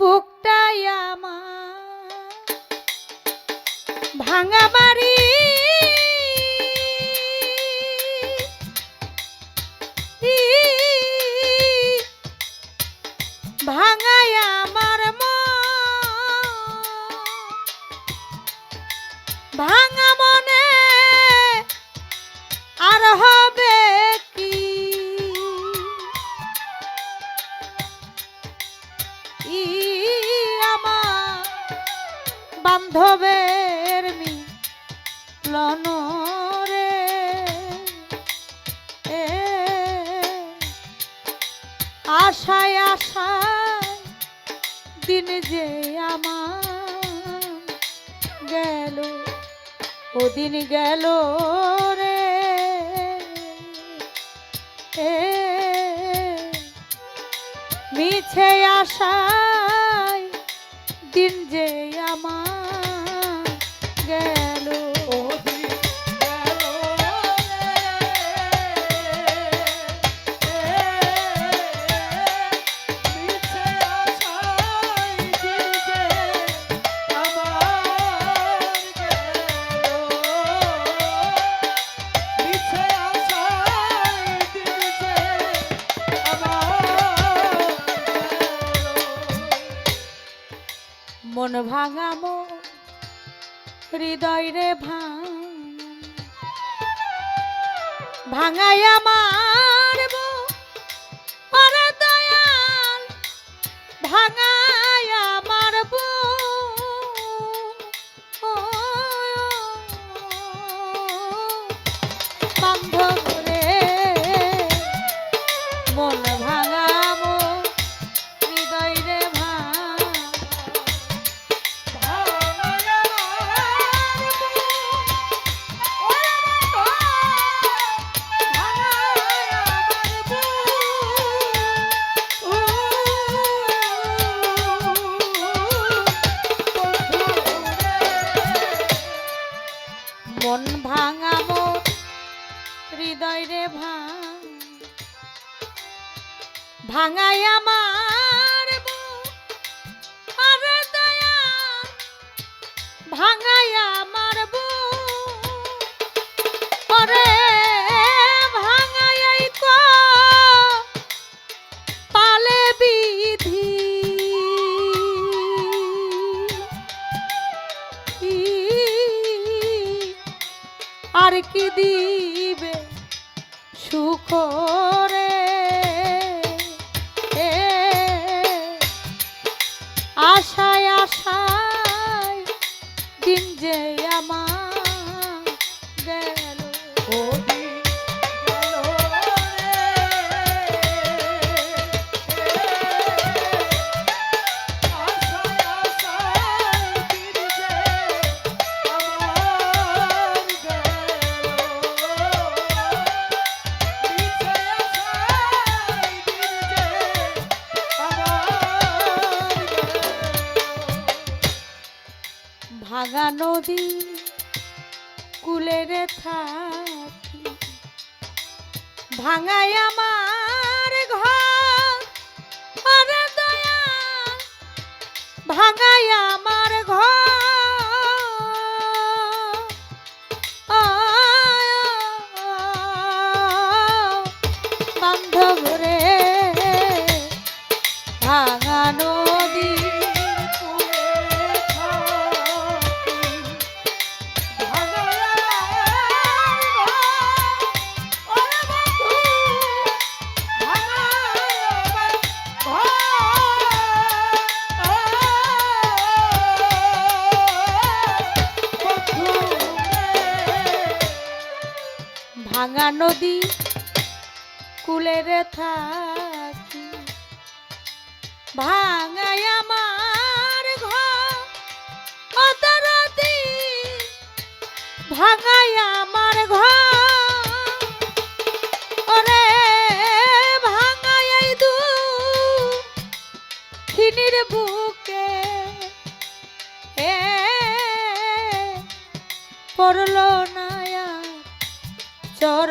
বুকটাই আমার ভাঙা বাড়ি। ভাঙাই আমার ভাঙা মনে আর হবে আশায় আশায় দিন যে আমার গেল, ওদিন গেল রে। এ মিছে আশায় দিন যে আমার হৃদয় রে ভাঙ। ভাঙাই আমার ভাঙাই আমার আর কি দিবে সুখ রে আশায় আশায় দিন যে আমার ভাঙা নদী কুলের থাকি। ভাঙাই আমার ঘর ভাঙাই আমার ঘর কুলের থাকি। ভাঙাই আমার ঘর ভাঙাই আমার ঘর। ভাঙাই এই দু খিনির বুকে। এ, পড়ল না আর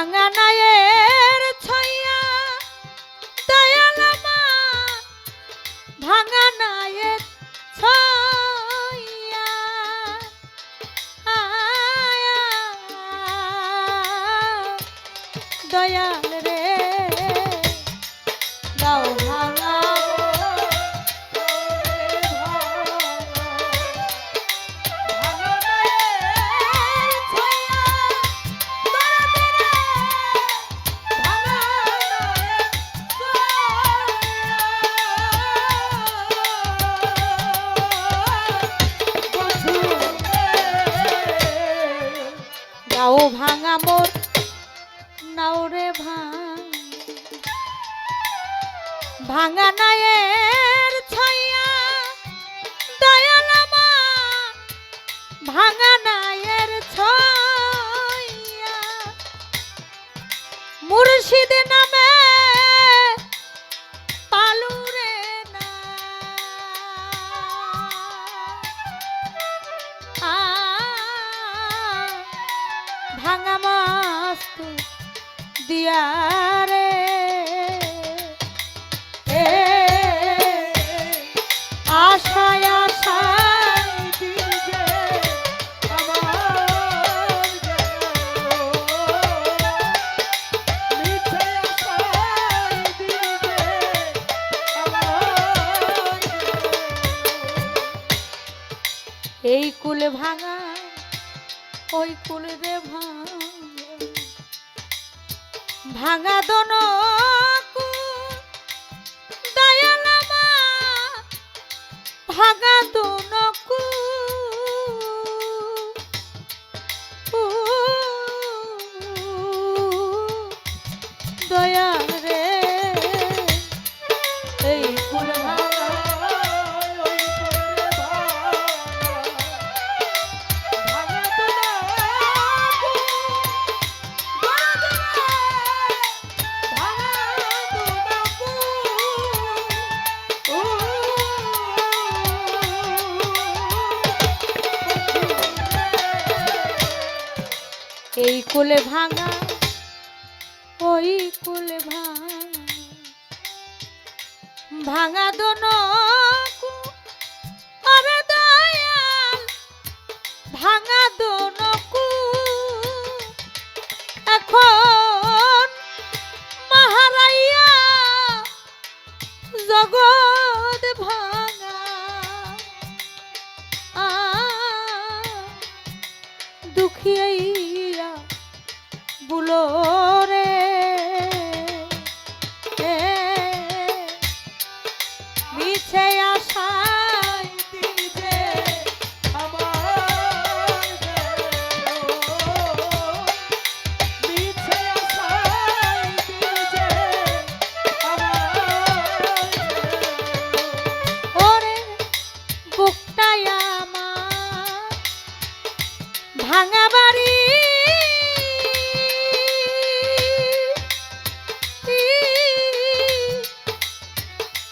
ভাঙা নায়ের ছইয়া দয়ালামা ভাঙা নায়ের ছইয়া আয়া, গাও ভাঙা মোর নাওরে ভাঙ। ভাঙা নায়ের ছাইয়া দয়ালামা ভাঙা নায়ের ছাইয়া মুর্শিদে নামে এই কুল ভাঙা ওই কুল রে ভাঙা। ভাঙা দন দয়ালামা ভাঙা দন এই কোলে ভাঙা ওই কোলে ভাঙা ভাঙা দোন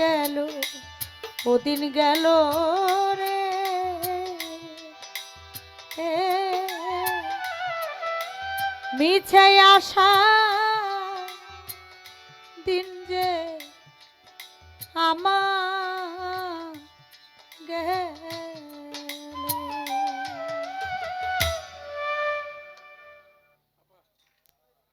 গেল ওদিন গেল রে। মিছে আশা দিন যে আমার